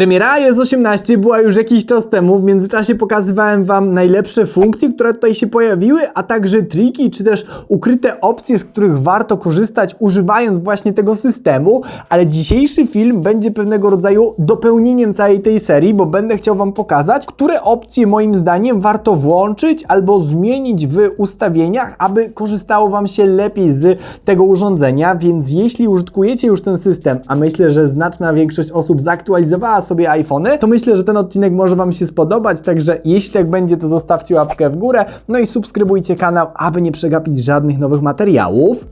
Premiera iOS 18 była już jakiś czas temu, w międzyczasie pokazywałem Wam najlepsze funkcje, które tutaj się pojawiły, a także triki, czy też ukryte opcje, z których warto korzystać używając właśnie tego systemu, ale dzisiejszy film będzie pewnego rodzaju dopełnieniem całej tej serii, bo będę chciał Wam pokazać, które opcje moim zdaniem warto włączyć albo zmienić w ustawieniach, aby korzystało Wam się lepiej z tego urządzenia, więc jeśli użytkujecie już ten system, a myślę, że znaczna większość osób zaktualizowała sobie iPhony, to myślę, że ten odcinek może Wam się spodobać, także jeśli tak będzie, to zostawcie łapkę w górę, no i subskrybujcie kanał, aby nie przegapić żadnych nowych materiałów.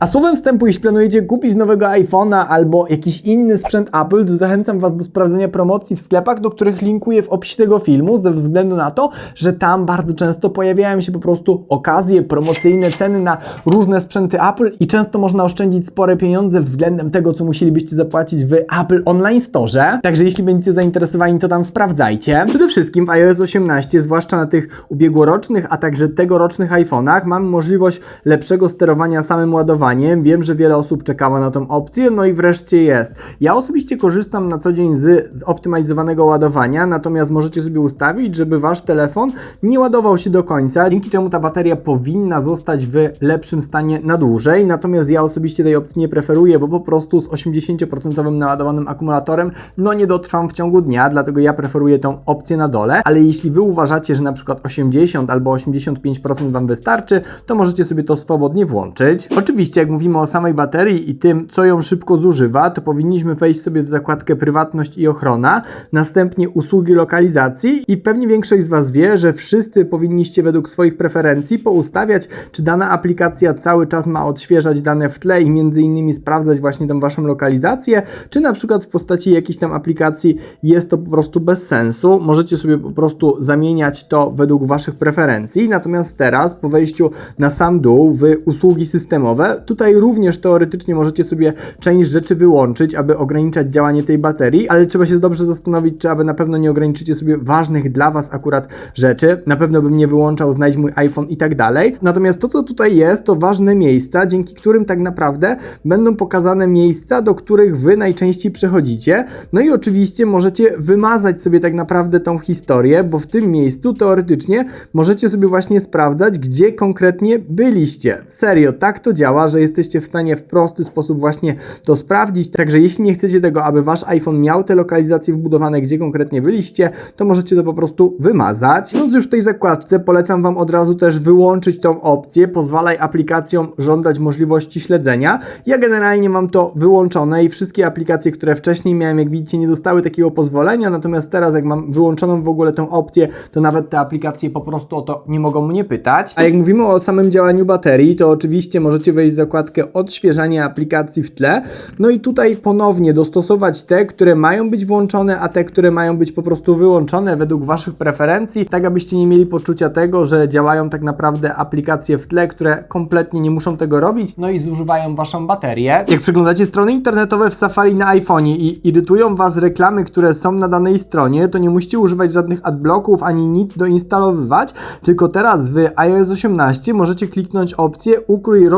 A słowem wstępu, jeśli planujecie kupić nowego iPhone'a albo jakiś inny sprzęt Apple, to zachęcam Was do sprawdzenia promocji w sklepach, do których linkuję w opisie tego filmu, ze względu na to, że tam bardzo często pojawiają się po prostu okazje, promocyjne ceny na różne sprzęty Apple i często można oszczędzić spore pieniądze względem tego, co musielibyście zapłacić w Apple Online Store. Także jeśli będziecie zainteresowani, to tam sprawdzajcie. Przede wszystkim w iOS 18, zwłaszcza na tych ubiegłorocznych, a także tegorocznych iPhone'ach, mamy możliwość lepszego sterowania samym ładowaniem. Wiem, że wiele osób czekało na tą opcję, no i wreszcie jest. Ja osobiście korzystam na co dzień z zoptymalizowanego ładowania, natomiast możecie sobie ustawić, żeby wasz telefon nie ładował się do końca, dzięki czemu ta bateria powinna zostać w lepszym stanie na dłużej. Natomiast ja osobiście tej opcji nie preferuję, bo po prostu z 80% naładowanym akumulatorem no nie dotrwam w ciągu dnia, dlatego ja preferuję tą opcję na dole, ale jeśli wy uważacie, że na przykład 80 albo 85% wam wystarczy, to możecie sobie to swobodnie włączyć. Oczywiście, jak mówimy o samej baterii i tym, co ją szybko zużywa, to powinniśmy wejść sobie w zakładkę prywatność i ochrona, następnie usługi lokalizacji i pewnie większość z Was wie, że wszyscy powinniście według swoich preferencji poustawiać, czy dana aplikacja cały czas ma odświeżać dane w tle i między innymi sprawdzać właśnie tą Waszą lokalizację, czy na przykład w postaci jakiejś tam aplikacji jest to po prostu bez sensu. Możecie sobie po prostu zamieniać to według Waszych preferencji, natomiast teraz po wejściu na sam dół w usługi systemowe, tutaj również teoretycznie możecie sobie część rzeczy wyłączyć, aby ograniczać działanie tej baterii, ale trzeba się dobrze zastanowić, czy aby na pewno nie ograniczycie sobie ważnych dla Was akurat rzeczy. Na pewno bym nie wyłączał znajdź mój iPhone i tak dalej. Natomiast to, co tutaj jest, to ważne miejsca, dzięki którym tak naprawdę będą pokazane miejsca, do których Wy najczęściej przechodzicie. No i oczywiście możecie wymazać sobie tak naprawdę tą historię, bo w tym miejscu teoretycznie możecie sobie właśnie sprawdzać, gdzie konkretnie byliście. Serio, tak to działa, że jesteście w stanie w prosty sposób właśnie to sprawdzić. Także jeśli nie chcecie tego, aby wasz iPhone miał te lokalizacje wbudowane, gdzie konkretnie byliście, to możecie to po prostu wymazać. No już w tej zakładce polecam wam od razu też wyłączyć tą opcję. Pozwalaj aplikacjom żądać możliwości śledzenia. Ja generalnie mam to wyłączone i wszystkie aplikacje, które wcześniej miałem, jak widzicie, nie dostały takiego pozwolenia. Natomiast teraz, jak mam wyłączoną w ogóle tą opcję, to nawet te aplikacje po prostu o to nie mogą mnie pytać. A jak mówimy o samym działaniu baterii, to oczywiście możecie wejść zakładkę odświeżania aplikacji w tle. No i tutaj ponownie dostosować te, które mają być włączone, a te, które mają być po prostu wyłączone według Waszych preferencji, tak abyście nie mieli poczucia tego, że działają tak naprawdę aplikacje w tle, które kompletnie nie muszą tego robić, no i zużywają Waszą baterię. Jak przeglądacie strony internetowe w Safari na iPhone'ie i irytują Was reklamy, które są na danej stronie, to nie musicie używać żadnych adblocków ani nic doinstalowywać, tylko teraz w iOS 18 możecie kliknąć opcję ukrój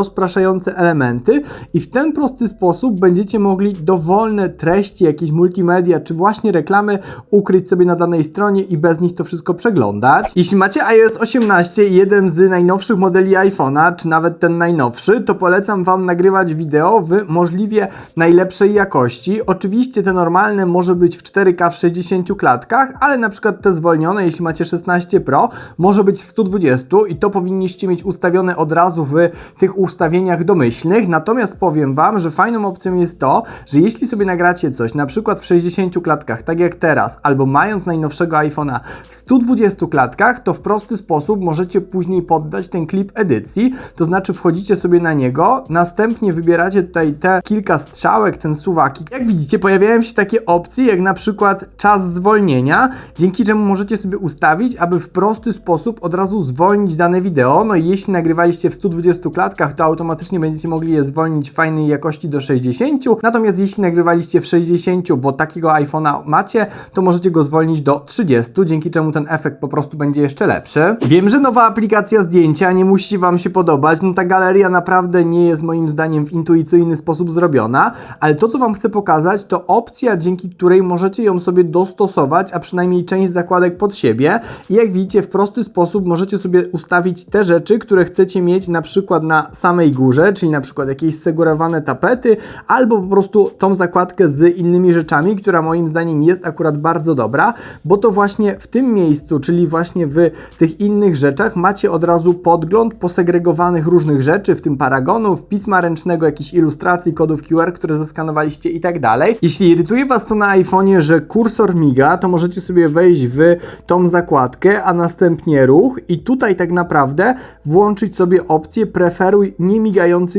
elementy i w ten prosty sposób będziecie mogli dowolne treści, jakieś multimedia czy właśnie reklamy ukryć sobie na danej stronie i bez nich to wszystko przeglądać. Jeśli macie iOS 18 i jeden z najnowszych modeli iPhone'a, czy nawet ten najnowszy, to polecam Wam nagrywać wideo w możliwie najlepszej jakości. Oczywiście te normalne może być w 4K w 60 klatkach, ale na przykład te zwolnione, jeśli macie 16 Pro, może być w 120 i to powinniście mieć ustawione od razu w tych ustawieniach domyślnych. Natomiast powiem Wam, że fajną opcją jest to, że jeśli sobie nagracie coś na przykład w 60 klatkach, tak jak teraz, albo mając najnowszego iPhone'a w 120 klatkach, to w prosty sposób możecie później poddać ten klip edycji, to znaczy wchodzicie sobie na niego, następnie wybieracie tutaj te kilka strzałek, ten suwaki. Jak widzicie, pojawiają się takie opcje, jak na przykład czas zwolnienia, dzięki czemu możecie sobie ustawić, aby w prosty sposób od razu zwolnić dane wideo. No i jeśli nagrywaliście w 120 klatkach, to automatycznie automatycznie będziecie mogli je zwolnić w fajnej jakości do 60, natomiast jeśli nagrywaliście w 60, bo takiego iPhone'a macie, to możecie go zwolnić do 30, dzięki czemu ten efekt po prostu będzie jeszcze lepszy. Wiem, że nowa aplikacja zdjęcia nie musi Wam się podobać, no ta galeria naprawdę nie jest moim zdaniem w intuicyjny sposób zrobiona, ale to co Wam chcę pokazać to opcja, dzięki której możecie ją sobie dostosować, a przynajmniej część zakładek pod siebie. I jak widzicie w prosty sposób możecie sobie ustawić te rzeczy, które chcecie mieć na przykład na samej górze, czyli na przykład jakieś segurowane tapety, albo po prostu tą zakładkę z innymi rzeczami, która moim zdaniem jest akurat bardzo dobra, bo to właśnie w tym miejscu, czyli właśnie w tych innych rzeczach macie od razu podgląd posegregowanych różnych rzeczy, w tym paragonów, pisma ręcznego, jakichś ilustracji, kodów QR, które zeskanowaliście i tak dalej. Jeśli irytuje Was to na iPhone'ie, że kursor miga, to możecie sobie wejść w tą zakładkę, a następnie ruch i tutaj tak naprawdę włączyć sobie opcję preferuj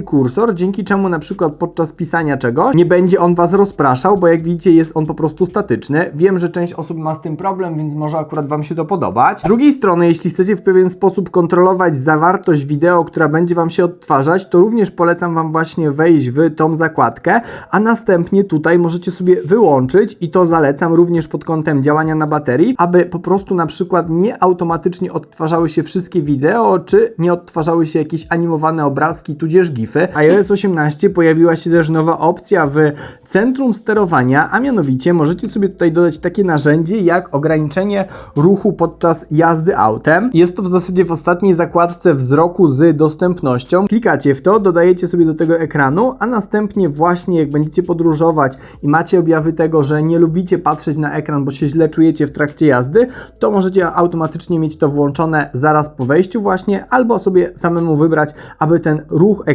kursor, dzięki czemu na przykład podczas pisania czegoś nie będzie on Was rozpraszał, bo jak widzicie jest on po prostu statyczny. Wiem, że część osób ma z tym problem, więc może akurat Wam się to podobać. Z drugiej strony, jeśli chcecie w pewien sposób kontrolować zawartość wideo, która będzie Wam się odtwarzać, to również polecam Wam właśnie wejść w tą zakładkę, a następnie tutaj możecie sobie wyłączyć i to zalecam również pod kątem działania na baterii, aby po prostu na przykład nie automatycznie odtwarzały się wszystkie wideo, czy nie odtwarzały się jakieś animowane obrazki, tudzież gify. A iOS 18 pojawiła się też nowa opcja w centrum sterowania, a mianowicie możecie sobie tutaj dodać takie narzędzie jak ograniczenie ruchu podczas jazdy autem. Jest to w zasadzie w ostatniej zakładce wzroku z dostępnością. Klikacie w to, dodajecie sobie do tego ekranu, a następnie właśnie jak będziecie podróżować i macie objawy tego, że nie lubicie patrzeć na ekran, bo się źle czujecie w trakcie jazdy, to możecie automatycznie mieć to włączone zaraz po wejściu właśnie, albo sobie samemu wybrać, aby ten ruch ekranu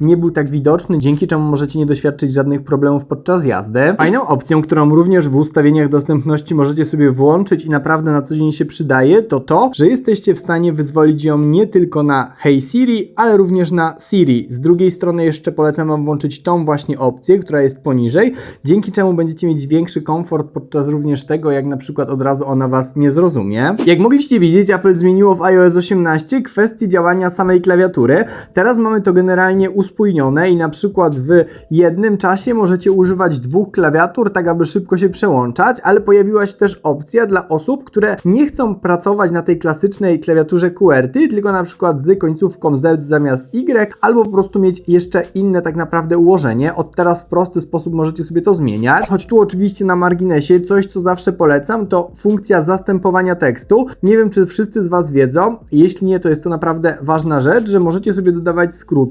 nie był tak widoczny, dzięki czemu możecie nie doświadczyć żadnych problemów podczas jazdy. Fajną opcją, którą również w ustawieniach dostępności możecie sobie włączyć i naprawdę na co dzień się przydaje, to to, że jesteście w stanie wyzwolić ją nie tylko na Hey Siri, ale również na Siri. Z drugiej strony jeszcze polecam Wam włączyć tą właśnie opcję, która jest poniżej, dzięki czemu będziecie mieć większy komfort podczas również tego, jak na przykład od razu ona Was nie zrozumie. Jak mogliście widzieć, Apple zmieniło w iOS 18 kwestię działania samej klawiatury. Teraz mamy to generalnie uspójnione i na przykład w jednym czasie możecie używać dwóch klawiatur, tak aby szybko się przełączać, ale pojawiła się też opcja dla osób, które nie chcą pracować na tej klasycznej klawiaturze QWERTY, tylko na przykład z końcówką Z zamiast Y, albo po prostu mieć jeszcze inne tak naprawdę ułożenie. Od teraz w prosty sposób możecie sobie to zmieniać. Choć tu oczywiście na marginesie coś, co zawsze polecam, to funkcja zastępowania tekstu. Nie wiem, czy wszyscy z Was wiedzą, jeśli nie, to jest to naprawdę ważna rzecz, że możecie sobie dodawać skróty,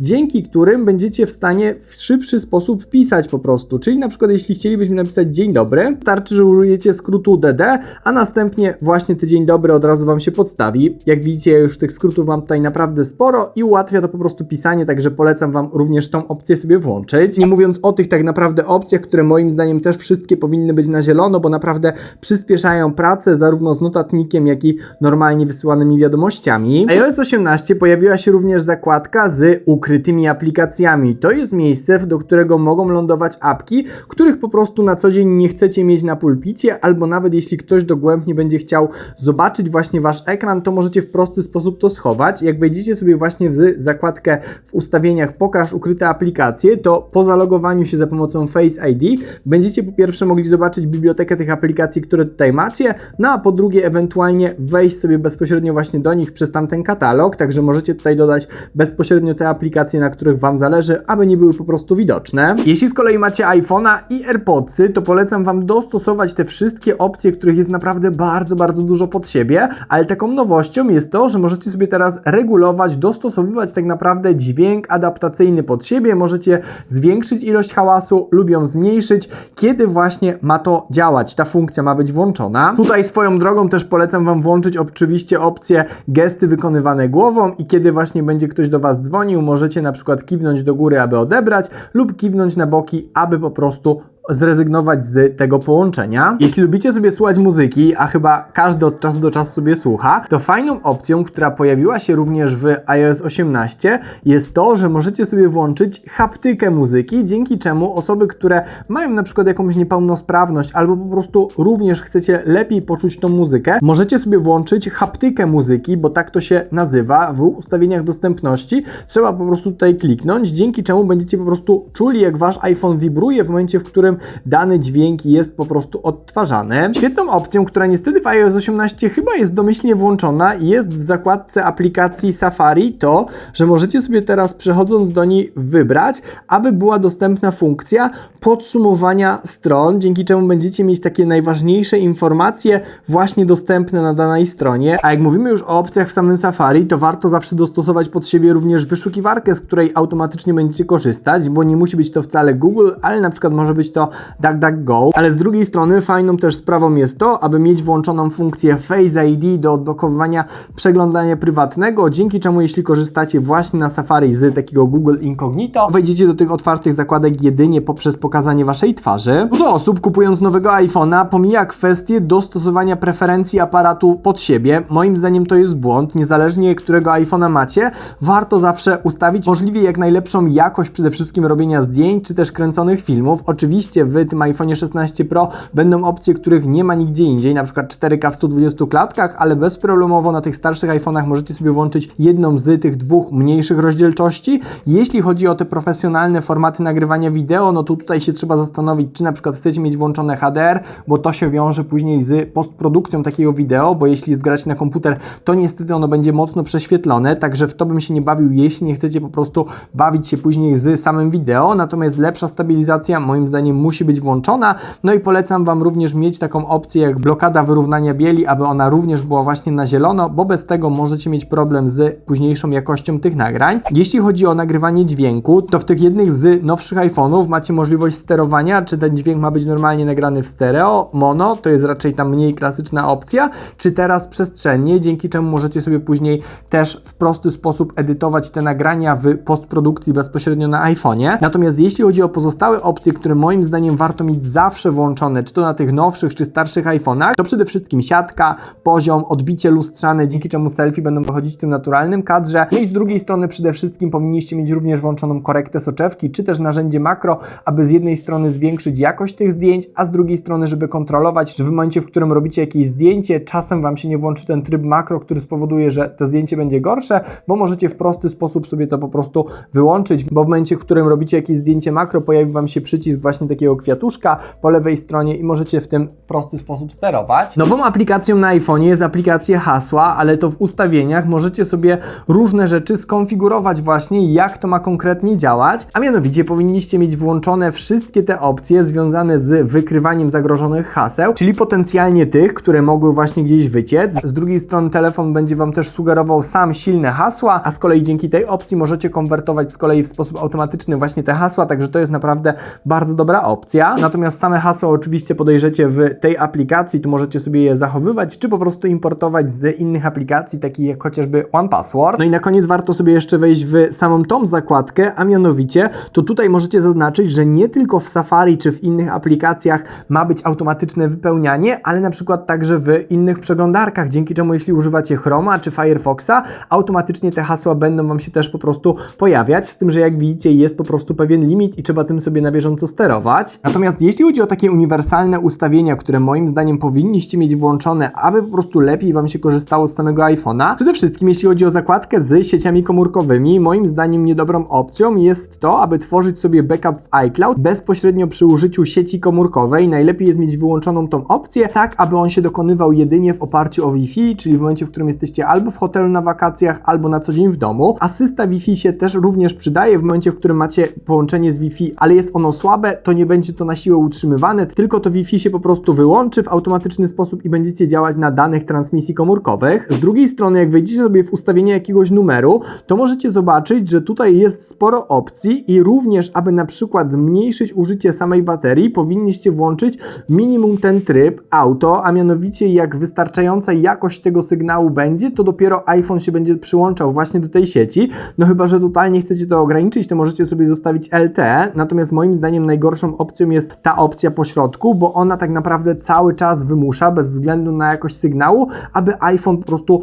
dzięki którym będziecie w stanie w szybszy sposób pisać po prostu. Czyli na przykład jeśli chcielibyśmy napisać dzień dobry, wystarczy, że użyjecie skrótu DD, a następnie właśnie ten dzień dobry od razu Wam się podstawi. Jak widzicie, ja już tych skrótów mam tutaj naprawdę sporo i ułatwia to po prostu pisanie, także polecam Wam również tą opcję sobie włączyć. Nie mówiąc o tych tak naprawdę opcjach, które moim zdaniem też wszystkie powinny być na zielono, bo naprawdę przyspieszają pracę zarówno z notatnikiem, jak i normalnie wysyłanymi wiadomościami. iOS 18 pojawiła się również zakładka z ukrytymi aplikacjami. To jest miejsce, do którego mogą lądować apki, których po prostu na co dzień nie chcecie mieć na pulpicie, albo nawet jeśli ktoś dogłębnie będzie chciał zobaczyć właśnie Wasz ekran, to możecie w prosty sposób to schować. Jak wejdziecie sobie właśnie w zakładkę w ustawieniach pokaż ukryte aplikacje, to po zalogowaniu się za pomocą Face ID będziecie po pierwsze mogli zobaczyć bibliotekę tych aplikacji, które tutaj macie, no a po drugie ewentualnie wejść sobie bezpośrednio właśnie do nich przez tamten katalog, także możecie tutaj dodać bezpośrednio te aplikacje, na których Wam zależy, aby nie były po prostu widoczne. Jeśli z kolei macie iPhone'a i AirPodsy, to polecam Wam dostosować te wszystkie opcje, których jest naprawdę bardzo, bardzo dużo pod siebie, ale taką nowością jest to, że możecie sobie teraz regulować, dostosowywać tak naprawdę dźwięk adaptacyjny pod siebie, możecie zwiększyć ilość hałasu lub ją zmniejszyć, kiedy właśnie ma to działać, ta funkcja ma być włączona. Tutaj swoją drogą też polecam Wam włączyć oczywiście opcję gesty wykonywane głową i kiedy właśnie będzie ktoś do Was dzwonił, możecie na przykład kiwnąć do góry, aby odebrać lub kiwnąć na boki, aby po prostu zrezygnować z tego połączenia. Jeśli lubicie sobie słuchać muzyki, a chyba każdy od czasu do czasu sobie słucha, to fajną opcją, która pojawiła się również w iOS 18 jest to, że możecie sobie włączyć haptykę muzyki, dzięki czemu osoby, które mają na przykład jakąś niepełnosprawność albo po prostu również chcecie lepiej poczuć tą muzykę, możecie sobie włączyć haptykę muzyki, bo tak to się nazywa w ustawieniach dostępności. Trzeba po prostu tutaj kliknąć, dzięki czemu będziecie po prostu czuli, jak wasz iPhone wibruje w momencie, w którym dany dźwięk jest po prostu odtwarzany. Świetną opcją, która niestety w iOS 18 chyba jest domyślnie włączona, jest w zakładce aplikacji Safari to, że możecie sobie teraz przechodząc do niej wybrać, aby była dostępna funkcja podsumowania stron, dzięki czemu będziecie mieć takie najważniejsze informacje właśnie dostępne na danej stronie. A jak mówimy już o opcjach w samym Safari, to warto zawsze dostosować pod siebie również wyszukiwarkę, z której automatycznie będziecie korzystać, bo nie musi być to wcale Google, ale na przykład może być to DuckDuckGo. Ale z drugiej strony fajną też sprawą jest to, aby mieć włączoną funkcję Face ID do odblokowywania przeglądania prywatnego, dzięki czemu jeśli korzystacie właśnie na Safari z takiego Google Incognito, wejdziecie do tych otwartych zakładek jedynie poprzez pokazanie waszej twarzy. Dużo osób kupując nowego iPhone'a pomija kwestię dostosowania preferencji aparatu pod siebie. Moim zdaniem to jest błąd. Niezależnie którego iPhone'a macie, warto zawsze ustawić możliwie jak najlepszą jakość przede wszystkim robienia zdjęć czy też kręconych filmów. Oczywiście w tym iPhone 16 Pro będą opcje, których nie ma nigdzie indziej, na przykład 4K w 120 klatkach, ale bezproblemowo na tych starszych iPhone'ach możecie sobie włączyć jedną z tych dwóch mniejszych rozdzielczości. Jeśli chodzi o te profesjonalne formaty nagrywania wideo, no to tutaj się trzeba zastanowić, czy na przykład chcecie mieć włączone HDR, bo to się wiąże później z postprodukcją takiego wideo, bo jeśli zgrać na komputer, to niestety ono będzie mocno prześwietlone, także w to bym się nie bawił, jeśli nie chcecie po prostu bawić się później z samym wideo, natomiast lepsza stabilizacja moim zdaniem musi być włączona, no i polecam Wam również mieć taką opcję jak blokada wyrównania bieli, aby ona również była właśnie na zielono, bo bez tego możecie mieć problem z późniejszą jakością tych nagrań. Jeśli chodzi o nagrywanie dźwięku, to w tych jednych z nowszych iPhone'ów macie możliwość sterowania, czy ten dźwięk ma być normalnie nagrany w stereo, mono, to jest raczej tam mniej klasyczna opcja, czy teraz przestrzennie, dzięki czemu możecie sobie później też w prosty sposób edytować te nagrania w postprodukcji bezpośrednio na iPhone'ie. Natomiast jeśli chodzi o pozostałe opcje, które moim zdaniem warto mieć zawsze włączone, czy to na tych nowszych, czy starszych iPhone'ach, to przede wszystkim siatka, poziom, odbicie lustrzane, dzięki czemu selfie będą wychodzić w tym naturalnym kadrze. No i z drugiej strony przede wszystkim powinniście mieć również włączoną korektę soczewki, czy też narzędzie makro, aby z jednej strony zwiększyć jakość tych zdjęć, a z drugiej strony, żeby kontrolować, że w momencie, w którym robicie jakieś zdjęcie, czasem Wam się nie włączy ten tryb makro, który spowoduje, że to zdjęcie będzie gorsze, bo możecie w prosty sposób sobie to po prostu wyłączyć, bo w momencie, w którym robicie jakieś zdjęcie makro, pojawi Wam się przycisk właśnie takiego kwiatuszka po lewej stronie i możecie w tym prosty sposób sterować. Nową aplikacją na iPhone jest aplikacja hasła, ale to w ustawieniach możecie sobie różne rzeczy skonfigurować właśnie, jak to ma konkretnie działać, a mianowicie powinniście mieć włączone wszystkie te opcje związane z wykrywaniem zagrożonych haseł, czyli potencjalnie tych, które mogły właśnie gdzieś wyciec. Z drugiej strony telefon będzie Wam też sugerował sam silne hasła, a z kolei dzięki tej opcji możecie konwertować z kolei w sposób automatyczny właśnie te hasła, także to jest naprawdę bardzo dobra opcja. Natomiast same hasła oczywiście podejrzecie w tej aplikacji, tu możecie sobie je zachowywać, czy po prostu importować z innych aplikacji, takich jak chociażby OnePassword. No i na koniec warto sobie jeszcze wejść w samą tą zakładkę, a mianowicie to tutaj możecie zaznaczyć, że nie tylko w Safari czy w innych aplikacjach ma być automatyczne wypełnianie, ale na przykład także w innych przeglądarkach, dzięki czemu jeśli używacie Chroma czy Firefoxa, automatycznie te hasła będą Wam się też po prostu pojawiać, z tym, że jak widzicie jest po prostu pewien limit i trzeba tym sobie na bieżąco sterować. Natomiast jeśli chodzi o takie uniwersalne ustawienia, które moim zdaniem powinniście mieć włączone, aby po prostu lepiej Wam się korzystało z samego iPhone'a, przede wszystkim jeśli chodzi o zakładkę z sieciami komórkowymi, moim zdaniem niedobrą opcją jest to, aby tworzyć sobie backup w iCloud bezpośrednio przy użyciu sieci komórkowej. Najlepiej jest mieć wyłączoną tą opcję, tak aby on się dokonywał jedynie w oparciu o Wi-Fi, czyli w momencie, w którym jesteście albo w hotelu na wakacjach, albo na co dzień w domu. Asysta Wi-Fi się też również przydaje w momencie, w którym macie połączenie z Wi-Fi, ale jest ono słabe, to nie będzie to na siłę utrzymywane, tylko to Wi-Fi się po prostu wyłączy w automatyczny sposób i będziecie działać na danych transmisji komórkowych. Z drugiej strony, jak wejdziecie sobie w ustawienie jakiegoś numeru, to możecie zobaczyć, że tutaj jest sporo opcji i również, aby na przykład zmniejszyć użycie samej baterii, powinniście włączyć minimum ten tryb auto, a mianowicie jak wystarczająca jakość tego sygnału będzie, to dopiero iPhone się będzie przyłączał właśnie do tej sieci. No chyba, że totalnie chcecie to ograniczyć, to możecie sobie zostawić LTE, natomiast moim zdaniem najgorszą opcją jest ta opcja po środku, bo ona tak naprawdę cały czas wymusza, bez względu na jakość sygnału, aby iPhone po prostu,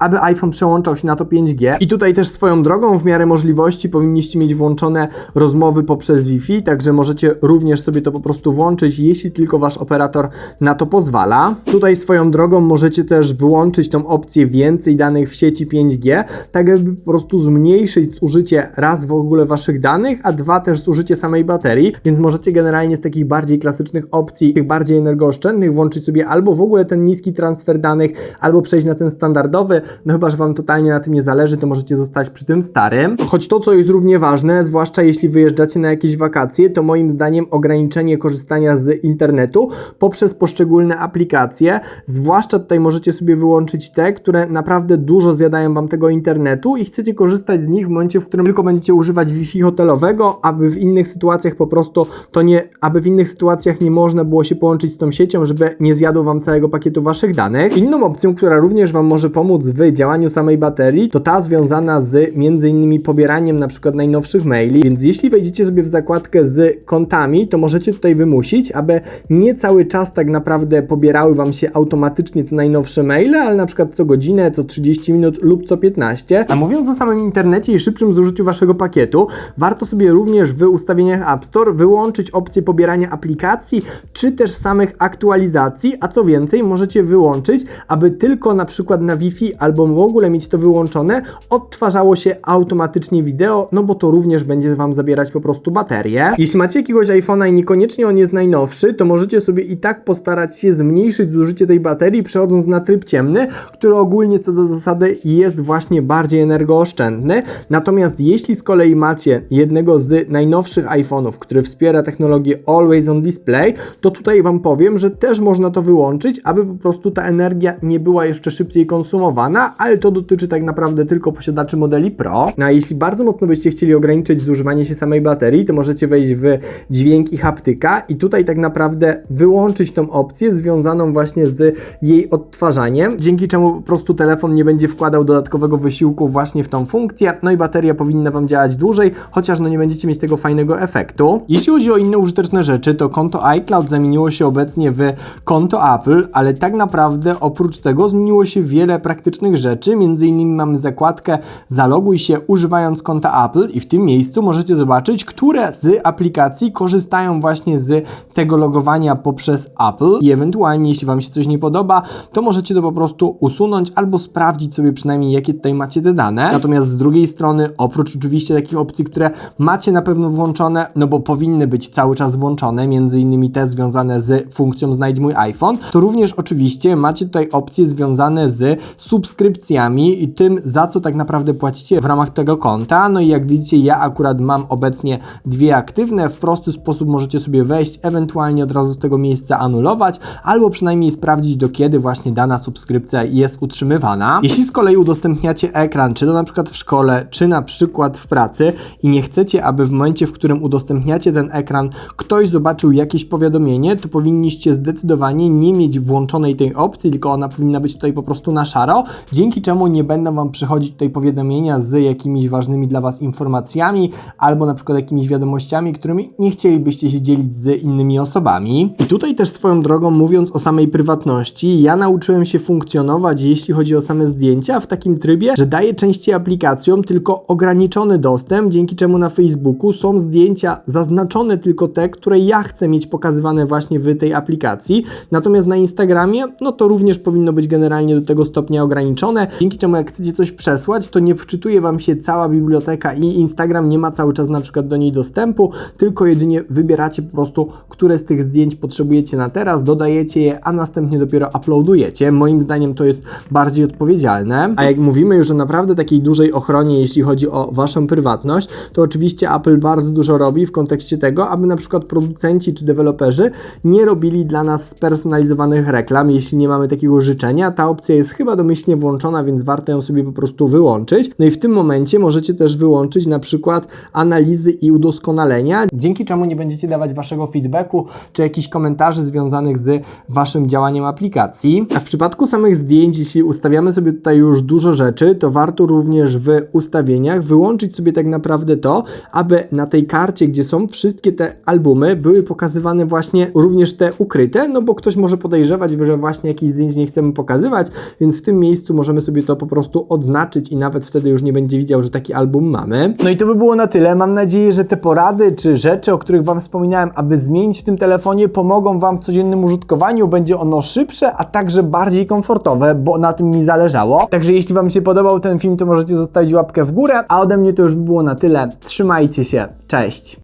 aby iPhone przełączał się na to 5G. I tutaj też swoją drogą, w miarę możliwości, powinniście mieć włączone rozmowy poprzez Wi-Fi, także możecie również sobie to po prostu włączyć, jeśli tylko wasz operator na to pozwala. Tutaj swoją drogą możecie też wyłączyć tą opcję więcej danych w sieci 5G, tak aby po prostu zmniejszyć zużycie raz w ogóle waszych danych, a dwa też zużycie samej baterii, więc możecie generalnie z takich bardziej klasycznych opcji, tych bardziej energooszczędnych włączyć sobie albo w ogóle ten niski transfer danych, albo przejść na ten standardowy, no chyba, że wam totalnie na tym nie zależy, to możecie zostać przy tym starym. Choć to, co jest równie ważne, zwłaszcza jeśli wyjeżdżacie na jakieś wakacje, to moim zdaniem ograniczenie korzystania z internetu poprzez poszczególne aplikacje, zwłaszcza tutaj możecie sobie wyłączyć te, które naprawdę dużo zjadają wam tego internetu i chcecie korzystać z nich w momencie, w którym tylko będziecie używać Wi-Fi hotelowego, aby w innych sytuacjach po prostu to nie, aby w innych sytuacjach nie można było się połączyć z tą siecią, żeby nie zjadło wam całego pakietu waszych danych. Inną opcją, która również wam może pomóc w działaniu samej baterii, to ta związana z między innymi pobieraniem na przykład najnowszych maili, więc jeśli wejdziecie sobie w zakładkę z kontami, to możecie tutaj wymusić, aby nie cały czas tak naprawdę pobierały wam się automatycznie te najnowsze maile, ale na przykład co godzinę, co 30 minut lub co 15. A mówiąc o samym internecie i szybszym zużyciu waszego pakietu, warto sobie również w ustawieniach App Store wyłączyć opcję pobierania aplikacji, czy też samych aktualizacji, a co więcej, możecie wyłączyć, aby tylko na przykład na Wi-Fi albo w ogóle mieć to wyłączone, odtwarzało się automatycznie wideo, no bo to również będzie wam zabierać po prostu baterię. Jeśli macie jakiegoś iPhone'a i niekoniecznie on jest najnowszy, to możecie sobie i tak postarać się zmniejszyć zużycie tej baterii, przechodząc na tryb ciemny, który ogólnie co do zasady jest właśnie bardziej energooszczędny. Natomiast jeśli z kolei macie jednego z najnowszych iPhone'ów, który wspiera technologię Always on Display, to tutaj Wam powiem, że też można to wyłączyć, aby po prostu ta energia nie była jeszcze szybciej konsumowana, ale to dotyczy tak naprawdę tylko posiadaczy modeli Pro. No a jeśli bardzo mocno byście chcieli ograniczyć zużywanie się samej baterii, to możecie wejść w dźwięk i haptyka i tutaj tak naprawdę wyłączyć tą opcję związaną właśnie z jej odtwarzaniem, dzięki czemu po prostu telefon nie będzie wkładał dodatkowego wysiłku właśnie w tą funkcję, no i bateria powinna Wam działać dłużej, chociaż no nie będziecie mieć tego fajnego efektu. Jeśli chodzi o inne użyteczne rzeczy, to konto iCloud zamieniło się obecnie w konto Apple, ale tak naprawdę oprócz tego zmieniło się wiele praktycznych rzeczy, między innymi mamy zakładkę zaloguj się używając konta Apple i w tym miejscu możecie zobaczyć, które z aplikacji korzystają właśnie z tego logowania poprzez Apple i ewentualnie jeśli Wam się coś nie podoba, to możecie to po prostu usunąć albo sprawdzić sobie przynajmniej jakie tutaj macie te dane. Natomiast z drugiej strony, oprócz oczywiście takich opcji, które macie na pewno włączone, no bo powinny być cały czas włączone, między innymi te związane z funkcją znajdź mój iPhone, to również oczywiście macie tutaj opcje związane z subskrypcjami i tym, za co tak naprawdę płacicie w ramach tego konta. No i jak widzicie, ja akurat mam obecnie dwie aktywne. W prosty sposób możecie sobie wejść, ewentualnie od razu z tego miejsca anulować, albo przynajmniej sprawdzić do kiedy właśnie dana subskrypcja jest utrzymywana. Jeśli z kolei udostępniacie ekran, czy to na przykład w szkole, czy na przykład w pracy i nie chcecie, aby w momencie, w którym udostępniacie ten ekran, ktoś zobaczył jakieś powiadomienie, to powinniście zdecydowanie nie mieć włączonej tej opcji, tylko ona powinna być tutaj po prostu na szaro, dzięki czemu nie będą Wam przychodzić tutaj powiadomienia z jakimiś ważnymi dla Was informacjami, albo na przykład jakimiś wiadomościami, którymi nie chcielibyście się dzielić z innymi osobami. I tutaj też swoją drogą, mówiąc o samej prywatności, ja nauczyłem się funkcjonować, jeśli chodzi o same zdjęcia, w takim trybie, że daję częściej aplikacjom tylko ograniczony dostęp, dzięki czemu na Facebooku są zdjęcia zaznaczone tylko te, które ja chcę mieć pokazywane właśnie w tej aplikacji. Natomiast na Instagramie, no to również powinno być generalnie do tego stopnia ograniczone, dzięki czemu jak chcecie coś przesłać, to nie wczytuje Wam się cała biblioteka i Instagram nie ma cały czas na przykład do niej dostępu, tylko jedynie wybieracie po prostu, które z tych zdjęć potrzebujecie na teraz, dodajecie je, a następnie dopiero uploadujecie. Moim zdaniem to jest bardziej odpowiedzialne. A jak mówimy już o naprawdę takiej dużej ochronie, jeśli chodzi o Waszą prywatność, to oczywiście Apple bardzo dużo robi w kontekście tego, aby na przykład producenci czy deweloperzy nie robili dla nas spersonalizowanych reklam, jeśli nie mamy takiego życzenia. Ta opcja jest chyba domyślnie włączona, więc warto ją sobie po prostu wyłączyć. No i w tym momencie możecie też wyłączyć na przykład analizy i udoskonalenia, dzięki czemu nie będziecie dawać Waszego feedbacku czy jakichś komentarzy związanych z Waszym działaniem aplikacji. A w przypadku samych zdjęć, jeśli ustawiamy sobie tutaj już dużo rzeczy, to warto również w ustawieniach wyłączyć sobie tak naprawdę to, aby na tej karcie, gdzie są wszystkie albumy były pokazywane właśnie również te ukryte, no bo ktoś może podejrzewać, że właśnie jakichś zdjęć nie chcemy pokazywać, więc w tym miejscu możemy sobie to po prostu odznaczyć i nawet wtedy już nie będzie widział, że taki album mamy. No i to by było na tyle. Mam nadzieję, że te porady czy rzeczy, o których Wam wspominałem, aby zmienić w tym telefonie, pomogą Wam w codziennym użytkowaniu. Będzie ono szybsze, a także bardziej komfortowe, bo na tym mi zależało. Także jeśli Wam się podobał ten film, to możecie zostawić łapkę w górę, a ode mnie to już by było na tyle. Trzymajcie się. Cześć!